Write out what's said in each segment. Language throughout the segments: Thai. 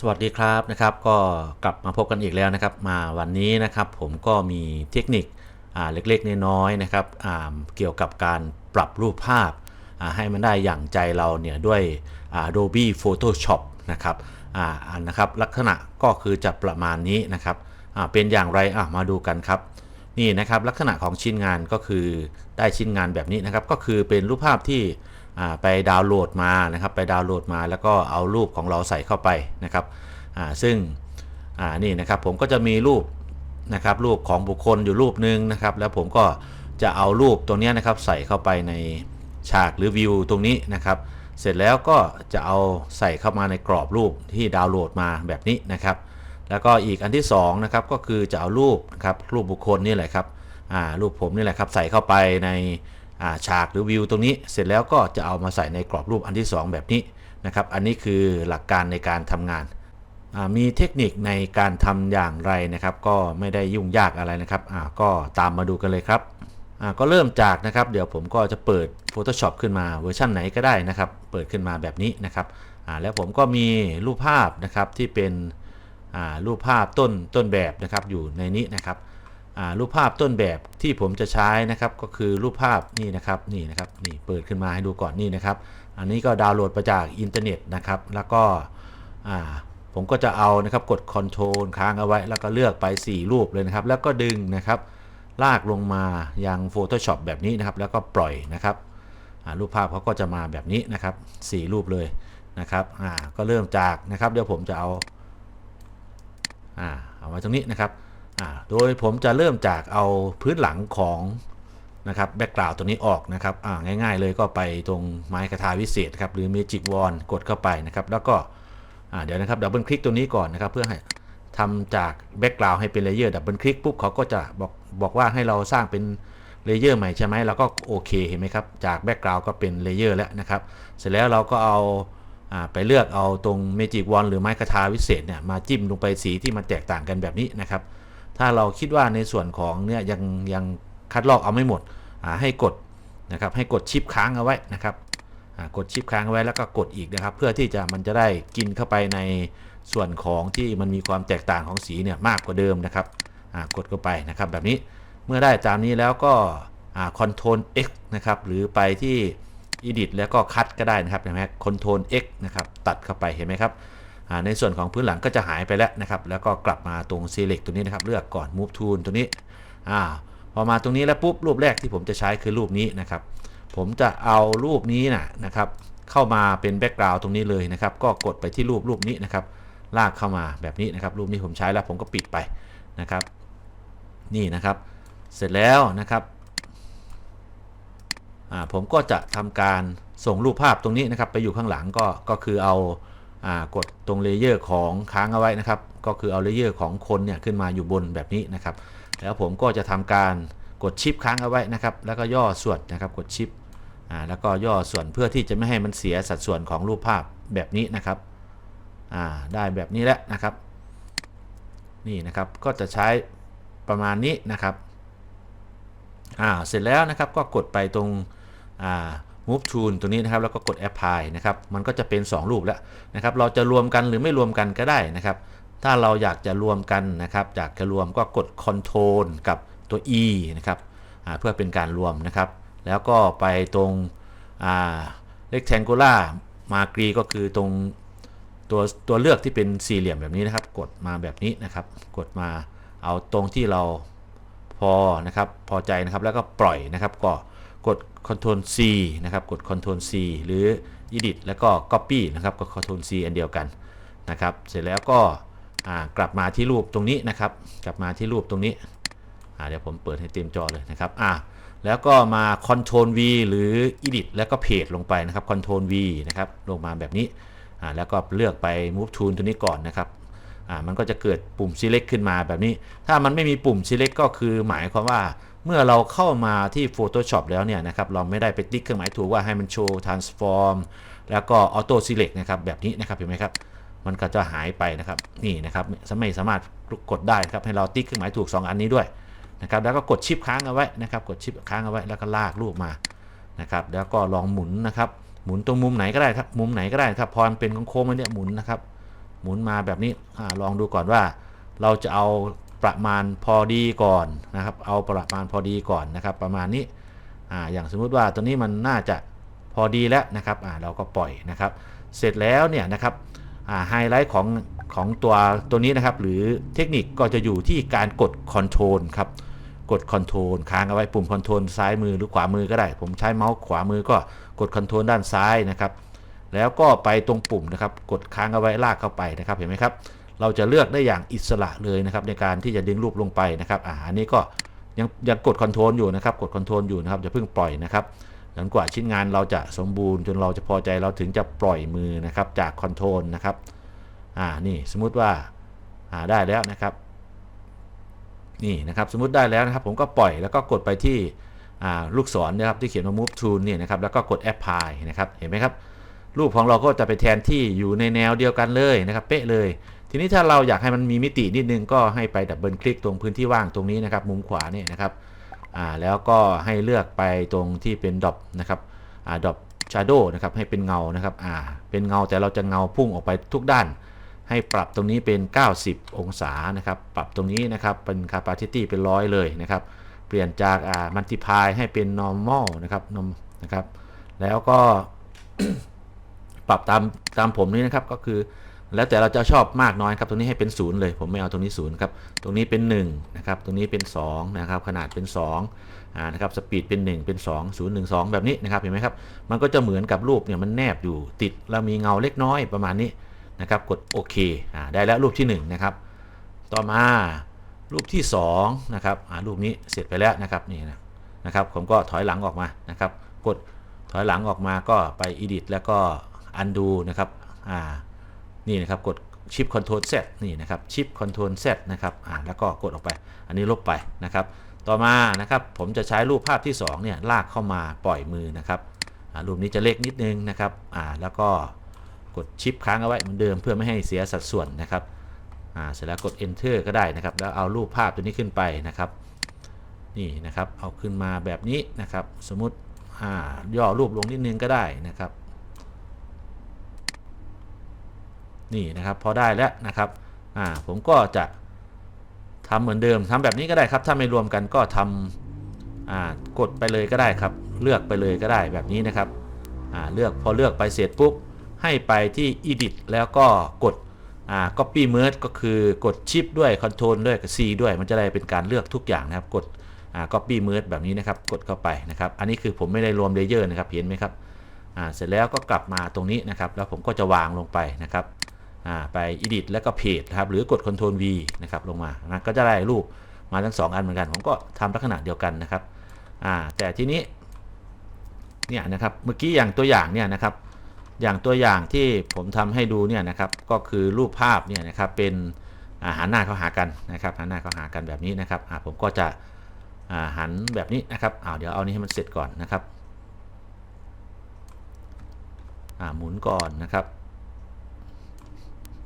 สวัสดีครับนะครับก็กลับมาพบกันอีกแล้วนะครับ มาวันนี้นะครับผมก็มีเทคนิคเล็กๆน้อยๆนะครับเกี่ยวกับการปรับรูปภาพให้มันได้อย่างใจเราเนี่ยด้วยอ่า Adobe Photoshop นะครับอันนะครับลักษณะก็คือจะประมาณนี้นะครับเป็นอย่างไรมาดูกันครับนี่นะครับลักษณะของชิ้นงานก็คือได้ชิ้นงานแบบนี้นะครับ ก็คือเป็นรูปภาพที่ ไปดาวน์โหลดมานะครับไปดาวน์โหลดมาแล้วก็เอารูปของเราใส่เข้าไปนะครับซึ่งนี่นะครับผมก็จะมีรูปนะครับรูปของบุคคลอยู่รูปหนึ่งนะครับ แล้วผมก็จะเอารูปตรงนี้นะครับใส่เข้าไปในฉากหรือวิวตรงนี้นะครับ เสร็จแล้วก็จะเอาใส่เข้ามาในกรอบรูปที่ดาวน์โหลดมาแบบนี้นะครับ แล้วก็อีกอันที่2นะครับก็คือจะเอารูปนะครับรูปบุคคลนี่แหละครับรูปผมนี่แหละครับใส่เข้าไปใน ฉากหรือวิวตรงนี้เสร็จแล้วก็จะเอามาใส่ในกรอบรูปอันที่ 2 แบบนี้นะครับอันนี้คือหลักการในการทำงาน มีเทคนิคในการทำอย่างไรนะครับ ก็ไม่ได้ยุ่งยากอะไรนะครับก็ตามมาดูกันเลยครับก็เริ่มจากนะครับเดี๋ยวผมก็จะเปิด Photoshop ขึ้นมาเวอร์ชันไหนก็ได้นะครับ เปิดขึ้นมาแบบนี้นะครับแล้วผมก็มีรูปภาพนะครับที่เป็นรูปภาพต้นต้นแบบนะครับอยู่ในนี้นะครับ รูปภาพต้นแบบที่ผมจะใช้นะครับก็คือรูปภาพนี่นะครับนี่นะครับนี่เปิดขึ้นมาให้ดูก่อนนี่นะครับ อันนี้ก็ดาวน์โหลดมาจากอินเทอร์เน็ตนะครับ แล้วก็ผมก็จะเอานะครับกด Ctrl ค้างเอาไว้ แล้วก็เลือกไป 4 รูปเลยนะครับ แล้วก็ดึงนะครับ ลากลงมายัง Photoshop แบบนี้นะครับ แล้วก็ปล่อยนะครับรูปภาพเขาก็จะมาแบบนี้นะครับ 4 รูปเลยนะครับก็เริ่มจากนะครับเดี๋ยวผมจะเอาอเอาไว้ตรงนี้นะครับ โดยผมจะเริ่มจากเอาพื้นหลังของนะครับแบ็กกราวด์ตัวนี้ออกนะครับง่าย ๆ เลยก็ไปตรงไม้คาถาวิเศษครับหรือ Magic Wand กดเข้าไปนะครับ แล้วก็เดี๋ยวนะครับดับเบิลคลิกตัวนี้ก่อนนะครับ เพื่อให้ทำจากแบ็กกราวด์ให้เป็นเลเยอร์ดับเบิลคลิกปุ๊บเขาก็จะบอกบอกว่าให้เราสร้างเป็นเลเยอร์ใหม่ใช่ไหมเราก็โอเคเห็นไหมครับ จากแบ็กกราวด์ก็เป็นเลเยอร์แล้วนะครับ เสร็จแล้วเราก็เอาไปเลือกเอาตรงเมจิกวอนหรือไม้คาทาวิเศษเนี่ยมาจิ้มลงไปสีที่มันแตกต่างกันแบบนี้นะครับ ถ้าเราคิดว่าในส่วนของเนี่ยยังยังคัดลอกเอาไม่หมดให้กดนะครับให้กดชิปค้างเอาไว้นะครับกดชิปค้างเอาไว้แล้วก็กดอีกนะครับ เพื่อที่จะมันจะได้กินเข้าไปในส่วนของที่มันมีความแตกต่างของสีเนี่ยมากกว่าเดิมนะครับกดเข้าไปนะครับแบบนี้เมื่อได้ตามนี้แล้วก็อ่า Ctrl X นะครับหรือไปที่ edit แล้วก็คัดก็ได้นะครับเห็นไหม Ctrl X นะครับตัดเข้าไปเห็นไหมครับ ในส่วนของพื้นหลังก็จะหายไปแล้วนะครับ แล้วก็กลับมาตรง select ตัวนี้นะครับ เลือกก่อน move tool ตัวนี้อ่าพอมาตรงนี้แล้วปุ๊บรูปแรกที่ผมจะใช้คือรูปนี้นะครับ ผมจะเอารูปนี้นะนะครับเข้ามาเป็นแบ็กกราวด์ตรงนี้เลยนะครับ ก็กดไปที่รูปรูปนี้นะครับ ลากเข้ามาแบบนี้นะครับ รูปนี้ผมใช้แล้วผมก็ปิดไปนะครับ นี่นะครับ เสร็จแล้วนะครับผมก็จะทำการส่งรูปภาพตรงนี้นะครับ ไปอยู่ข้างหลังก็ก็คือเอา กดตรงเลเยอร์ของค้างเอาไว้นะครับ ก็คือเอาเลเยอร์ของคนเนี่ยขึ้นมาอยู่บนแบบนี้นะครับ แล้วผมก็จะทำการกดชิปค้างเอาไว้นะครับ แล้วก็ย่อส่วนนะครับ กดชิปอ่าแล้วก็ย่อส่วนเพื่อที่จะไม่ให้มันเสียสัดส่วนของรูปภาพแบบนี้นะครับอ่าได้แบบนี้แล้วนะครับ นี่นะครับก็จะใช้ประมาณนี้นะครับอ่าเสร็จแล้วนะครับก็กดไปตรงอ่า move to ตัวนี้นะครับแล้วก็กด apply นะครับมันก็จะเป็น 2 รูปแล้วนะครับเราจะรวมกันหรือไม่รวมกันก็ได้นะครับถ้าเราอยากจะรวมกันนะครับอยากจะรวมก็กด control กับตัว e นะครับเพื่อเป็นการรวมนะครับแล้วก็ไปตรง rectangular marquee ก็คือตรงตัวตัวเลือกที่เป็นสี่เหลี่ยมแบบนี้นะครับ กดมาแบบนี้นะครับ กดมาเอาตรงที่เราพอนะครับพอใจนะครับแล้วก็ปล่อยนะครับก็ กด Ctrl C นะครับ กด Ctrl C หรือ Edit แล้วก็ Copy นะครับ ก็ Ctrl C อันเดียวกันนะครับ เสร็จแล้วก็กลับมาที่รูปตรงนี้นะครับ กลับมาที่รูปตรงนี้ เดี๋ยวผมเปิดให้เต็มจอเลยนะครับ แล้วก็มา Ctrl V หรือ Edit แล้วก็เพจลงไปนะครับ Ctrl V นะครับ ลงมาแบบนี้ แล้วก็เลือกไป Move Tool ตัวนี้ก่อนนะครับมันก็จะเกิดปุ่ม select ขึ้นมาแบบนี้ ถ้ามันไม่มีปุ่ม select ก็คือหมายความว่า เมื่อเราเข้ามาที่ Photoshop แล้วเนี่ยนะครับเราไม่ได้ไปติ๊กเครื่องหมายถูกว่าให้มันโชว์ transform แล้วก็ auto select นะครับแบบนี้นะครับเห็นไหมครับมันก็จะหายไปนะครับนี่นะครับไม่สามารถกดได้ครับให้เราติ๊กเครื่องหมายถูก 2 อันนี้ด้วยนะครับแล้วก็กดชิปค้างเอาไว้นะครับกดชิปค้างเอาไว้แล้วก็ลากรูปมานะครับแล้วก็ลองหมุนนะครับหมุนตรงมุมไหนก็ได้ครับมุมไหนก็ได้ครับพอมันเป็นโค้งๆมันเนี่ยหมุนนะครับหมุนมาแบบนี้อลองดูก่อนว่า เราจะเอา ประมาณพอดีก่อนนะครับ เอาประมาณพอดีก่อนนะครับ ประมาณนี้อ่าอย่างสมมุติว่าตัวนี้มันน่าจะพอดีแล้วนะครับอ่าเราก็ปล่อยนะครับ เสร็จแล้วเนี่ยนะครับไฮไลท์ของของตัวตัวนี้นะครับ หรือเทคนิคก็จะอยู่ที่การกดคอนโทรลครับกดคอนโทรลค้างเอาไว้ปุ่มคอนโทรลซ้ายมือหรือขวามือก็ได้ ผมใช้เมาส์ขวามือก็กดคอนโทรลด้านซ้ายนะครับ แล้วก็ไปตรงปุ่มนะครับ กดค้างเอาไว้ลากเข้าไปนะครับ เห็นไหมครับ เราจะเลือกได้อย่างอิสระเลยนะครับในการที่จะดึงรูปลงไปนะครับอ่าอันนี้ก็ยังยังกดคอนโทรลอยู่นะครับ กดคอนโทรลอยู่นะครับอย่าเพิ่งปล่อยนะครับจนกว่าชิ้นงานเราจะสมบูรณ์จนเราจะพอใจเราถึงจะปล่อยมือนะครับจากคอนโทรลนะครับอ่านี่สมมุติว่าอ่าได้แล้วนะครับนี่นะครับสมมติได้แล้วนะครับ ผมก็ปล่อยแล้วก็กดไปที่ลูกศรนะครับที่เขียนว่า move tool เนี่ยนะครับแล้วก็กด apply นะครับเห็นไหมครับรูปของเราก็จะไปแทนที่อยู่ในแนวเดียวกันเลยนะครับ เป๊ะเลย ทีนี้ถ้าเราอยากให้มันมีมิตินิดนึงก็ให้ไปดับเบิลคลิกตรงพื้นที่ว่างตรงนี้นะครับ มุมขวาเนี่ยนะครับอ่าแล้วก็ให้เลือกไปตรงที่เป็นดอปนะครับอ่าดอปชาร์โดนะครับให้เป็นเงานะครับอ่าเป็นเงาแต่เราจะเงาพุ่งออกไปทุกด้าน ให้ปรับตรงนี้เป็น 90 องศานะครับ ปรับตรงนี้นะครับเป็น capacity เป็นร้อยเลยนะครับ เปลี่ยนจากอ่า multiply ให้เป็น normal นะครับ norm นะครับ แล้วก็ปรับตามตามผมนี่นะครับก็คือ แล้วแต่เราจะชอบมากน้อยครับ ตรงนี้ให้เป็นศูนย์เลย ผมไม่เอาตรงนี้ศูนย์ครับ ตรงนี้เป็น1นะครับ ตรงนี้เป็น2นะครับ ขนาดเป็น2อ่านะครับ สปีดเป็น 1 เป็น 2 0 1 2 แบบนี้นะครับ เห็นไหมครับ มันก็จะเหมือนกับรูปเนี่ยมันแนบอยู่ติด แล้วมีเงาเล็กน้อยประมาณนี้นะครับ กดโอเค อ่า ได้แล้วรูปที่1นะครับ ต่อมารูปที่2นะครับอ่ารูปนี้เสร็จไปแล้วนะครับ นี่นะ นะครับ ผมก็ถอยหลังออกมานะครับ กดถอยหลังออกมาก็ไป edit แล้วก็ undo นะครับ อ่า นี่นะครับกดชิป Ctrl Z นี่นะครับชิป Ctrl Z นะครับอ่าแล้วก็กดออกไป อันนี้ลบไปนะครับ ต่อมานะครับผมจะใช้รูปภาพที่2เนี่ยลากเข้ามาปล่อยมือนะครับอ่ารูปนี้จะเล็กนิดนึงนะครับอ่าแล้วก็กดชิปค้างเอาไว้เหมือนเดิมเพื่อไม่ให้เสียสัดส่วนนะครับอ่าเสร็จแล้วกด Enter ก็ได้นะครับ แล้วเอารูปภาพตัวนี้ขึ้นไปนะครับนี่นะครับเอาขึ้นมาแบบนี้นะครับ สมมติอ่าย่อรูปลงนิดนึงก็ได้นะครับ นี่นะครับพอได้แล้วนะครับอ่าผมก็จะทำเหมือนเดิมทำแบบนี้ก็ได้ครับ ถ้าไม่รวมกันก็ทำอ่ากดไปเลยก็ได้ครับ เลือกไปเลยก็ได้แบบนี้นะครับอ่าเลือกพอเลือกไปเสร็จปุ๊บให้ไปที่ edit แล้วก็กดอ่า copy merge ก็คือกดชิปด้วย control ด้วยกับ C ด้วยมันจะได้เป็นการเลือกทุกอย่างนะครับ กดอ่า copy merge แบบนี้นะครับ กดเข้าไปนะครับ อันนี้คือผมไม่ได้รวมเลเยอร์นะครับเห็นไหมครับอ่าเสร็จแล้วก็กลับมาตรงนี้นะครับ แล้วผมก็จะวางลงไปนะครับ ไป edit แล้วก็ page นะครับหรือกด Ctrl V นะครับลงมานะก็จะได้รูปมาทั้ง 2 อันเหมือนกันผมก็ทำลักษณะเดียวกันนะครับแต่ทีนี้เนี่ยนะครับเมื่อกี้อย่างตัวอย่างเนี่ยนะครับอย่างตัวอย่างที่ผมทำให้ดูเนี่ยนะครับก็คือรูปภาพเนี่ยนะครับเป็นาหันหน้าเข้าหากันนะครับหันหน้าเข้าหากันแบบนี้นะครับผมก็จะาหันแบบนี้นะครับเอาเดี๋ยวเอานี้ให้มันเสร็จก่อนนะครับหมุนก่อนนะครับ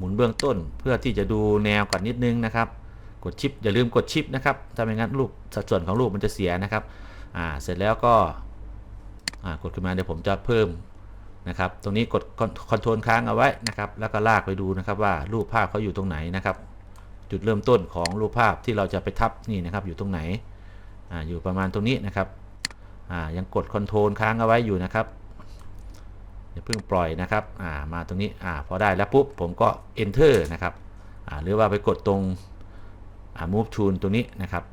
หมุนเบื้องต้น เพื่อที่จะดูแนวก่อนนิดนึงนะครับ กดชิป อย่าลืมกดชิปนะครับถ้าไม่งั้นรูปสัดส่วนของรูปมันจะเสียนะครับอ่าเสร็จแล้วก็อ่ากดขึ้นมาเดี๋ยวผมจะเพิ่มนะครับ ตรงนี้กดคอนโทรลค้างเอาไว้นะครับ แล้วก็ลากไปดูนะครับว่ารูปภาพเขาอยู่ตรงไหนนะครับ จุดเริ่มต้นของรูปภาพที่เราจะไปทับนี่นะครับ อยู่ตรงไหนอ่าอยู่ประมาณตรงนี้นะครับอ่ายังกดคอนโทรลค้างเอาไว้อยู่นะครับ อย่าเพิ่งปล่อยนะครับอ่ามาตรงนี้อ่าพอได้แล้วปุ๊บผมก็ enter นะครับอ่าหรือว่าไปกดตรงอ่า move tool ตรงนี้นะครับ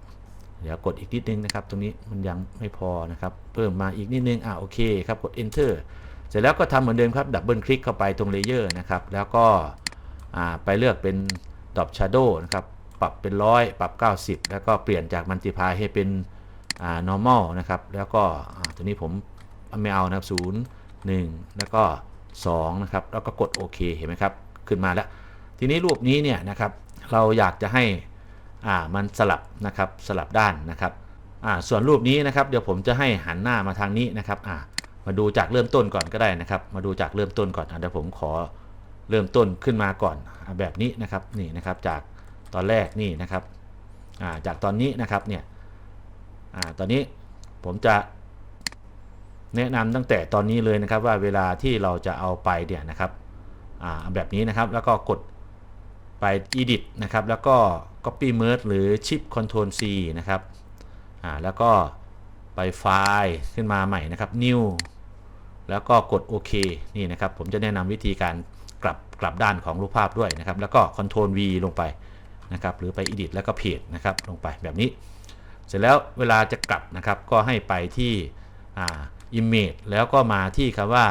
เดี๋ยวกดอีกนิดนึงนะครับ ตรงนี้มันยังไม่พอนะครับ เพิ่มมาอีกนิดนึงอ่าโอเคครับกด enter เสร็จแล้วก็ทำเหมือนเดิมครับดับเบิลคลิกเข้าไปตรงเลเยอร์นะครับ แล้วก็อ่าไปเลือกเป็น drop shadow นะครับปรับเป็นร้อยปรับ 90 แล้วก็เปลี่ยนจาก multiply ให้เป็นอ่า normal นะครับ แล้วก็ตัวนี้ผมไม่เอานะครับศูนย์ 1 แล้วก็2นะครับแล้วก็กดโอเคเห็นไหมครับขึ้นมาแล้ว ทีนี้รูปนี้เนี่ยนะครับเราอยากจะให้อ่ามันสลับนะครับสลับด้านนะครับอ่าส่วนรูปนี้นะครับเดี๋ยวผมจะให้หันหน้ามาทางนี้นะครับอ่ามาดูจากเริ่มต้นก่อนก็ได้นะครับ มาดูจากเริ่มต้นก่อนอะเดี๋ยวผมขอเริ่มต้นขึ้นมาก่อนอแบบนี้นะครับนี่นะครับจากตอนแรกนี่นะครับอ่าจากตอนนี้นะครับเนี่ยอ่าตอนนี้ผมจะ แนะนำตั้งแต่ตอนนี้เลยนะครับว่าเวลาที่เราจะเอาไปเนี่ยนะครับแบบนี้นะครับแล้วก็กดไป edit นะครับแล้วก็ copy merge หรือ shift control C นะครับแล้วก็ไปไฟล์ขึ้นมาใหม่นะครับ new แล้วก็กดโอเคนี่นะครับ ผมจะแนะนำวิธีการกลับกลับด้านของรูปภาพด้วยนะครับ แล้วก็ Ctrl V ลงไปนะครับ หรือไป Edit แล้วก็ Page นะครับ ลงไปแบบนี้ เสร็จแล้วเวลาจะกลับนะครับ ก็ให้ไปที่อ่า Image แล้วก็มาที่คำว่า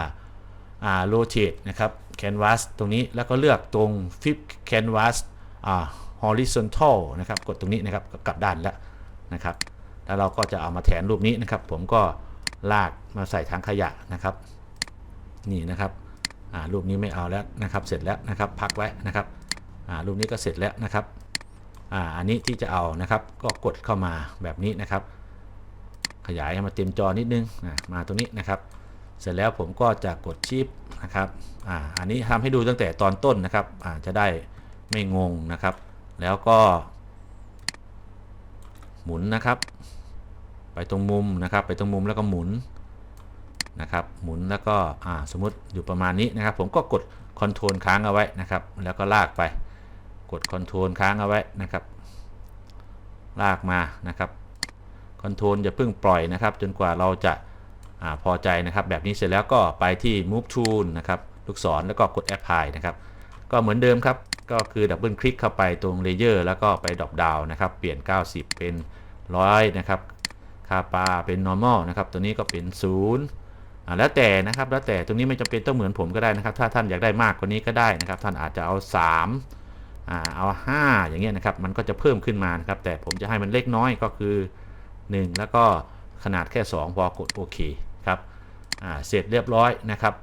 Rotate นะครับ Canvas ตรงนี้แล้วก็เลือกตรง Flip Canvas Horizontal นะครับ กดตรงนี้นะครับกลับด้านแล้วนะครับ แล้วเราก็จะเอามาแทนรูปนี้นะครับ ผมก็ลากมาใส่ถังขยะนะครับ นี่นะครับรูปนี้ไม่เอาแล้วนะครับ เสร็จแล้วนะครับ พักไว้นะครับรูปนี้ก็เสร็จแล้วนะครับออันนี้ที่จะเอานะครับ ก็กดเข้ามาแบบนี้นะครับ ขยายให้มาเต็มจอนิดนึงอ่ามาตรงนี้นะครับ เสร็จแล้วผมก็จะกดชิปนะครับอ่าอันนี้ทำให้ดูตั้งแต่ตอนต้นนะครับอ่าจะได้ไม่งงนะครับ แล้วก็ หมุนนะครับ ไปตรงมุมนะครับ ไปตรงมุมแล้วก็หมุนนะครับ หมุนแล้วก็อ่าสมมติอยู่ประมาณนี้นะครับ ผมก็กดคอนโทรลค้างเอาไว้นะครับ แล้วก็ลากไป กดคอนโทรลค้างเอาไว้นะครับ ลากมานะครับ อนโทรลอย่าเพิ่งปล่อยนะครับ จนกว่าเราจะอาพอใจนะครับ แบบนี้เสร็จแล้วก็ไปที่ move tool นะครับลูกศรแล้วก็กด apply นะครับ ก็เหมือนเดิมครับ ก็คือดับเบิลคลิกเข้าไปตรงเลเยอร์แล้วก็ไปดรอปดาวนะครับ เปลี่ยน 90 เป็น 100 นะครับ ค่าปลาเป็น normal นะครับ ตัวนี้ก็เป็น 0 แล้วแต่นะครับ แล้วแต่ตรงนี้ไม่จำเป็นต้องเหมือนผมก็ได้นะครับ ถ้าท่านอยากได้มากกว่านี้ก็ได้นะครับ ท่านอาจจะเอา3อ่าเอา 5 อย่างเงี้ยนะครับ มันก็จะเพิ่มขึ้นมานะครับ แต่ผมจะให้มันเล็กน้อยก็คือ 1 แล้วก็ขนาดแค่ 2 พอกดโอเคครับเสร็จเรียบร้อยนะครับ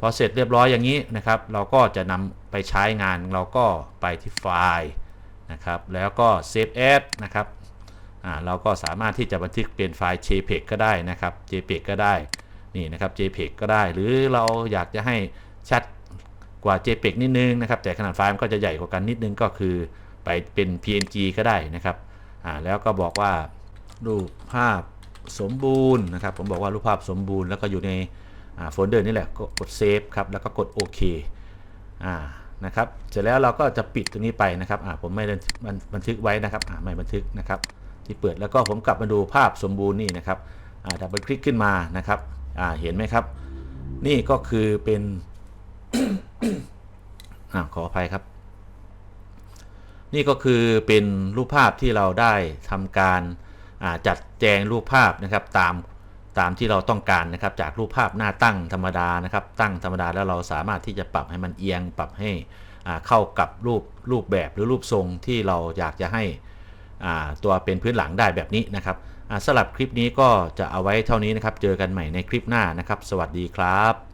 พอเสร็จเรียบร้อยอย่างนี้นะครับ เราก็จะนำไปใช้งานเราก็ไปที่ไฟล์นะครับ แล้วก็ Save As นะครับเราก็สามารถที่จะบันทึกเป็นไฟล์ JPEG ก็ได้นะครับ JPEG ก็ได้นี่นะครับ JPEG ก็ได้ หรือเราอยากจะให้ชัดกว่า JPEG นิดนึงนะครับ แต่ขนาดไฟล์มันก็จะใหญ่กว่ากันนิดนึงก็คือไปเป็น PNG ก็ได้นะครับแล้วก็บอกว่า รูปภาพสมบูรณ์นะครับ ผมบอกว่ารูปภาพสมบูรณ์แล้วก็อยู่ในโฟลเดอร์นี่แหละก็กดเซฟครับแล้วก็กดโอเคอ่านะครับเสร็จแล้วเราก็จะปิดตรงนี้ไปนะครับอ่าผมไม่ได้บันบันทึกไว้นะครับอ่าไม่บันทึกนะครับที่เปิดแล้วก็ผมกลับมาดูภาพสมบูรณ์นี่นะครับอ่าดับเบิลคลิกขึ้นมานะครับอ่าเห็นไหมครับ นี่ก็คือเป็นอ่าขออภัยครับ นี่ก็คือเป็นรูปภาพที่เราได้ทำการ จัดแจงรูปภาพนะครับตามตามที่เราต้องการนะครับ จากรูปภาพหน้าตั้งธรรมดานะครับ ตั้งธรรมดาแล้วเราสามารถที่จะปรับให้มันเอียง ปรับให้เข้ากับรูปรูปแบบหรือรูปทรงที่เราอยากจะให้ตัวเป็นพื้นหลังได้แบบนี้นะครับสำหรับคลิปนี้ก็จะเอาไว้เท่านี้นะครับ เจอกันใหม่ในคลิปหน้านะครับ สวัสดีครับ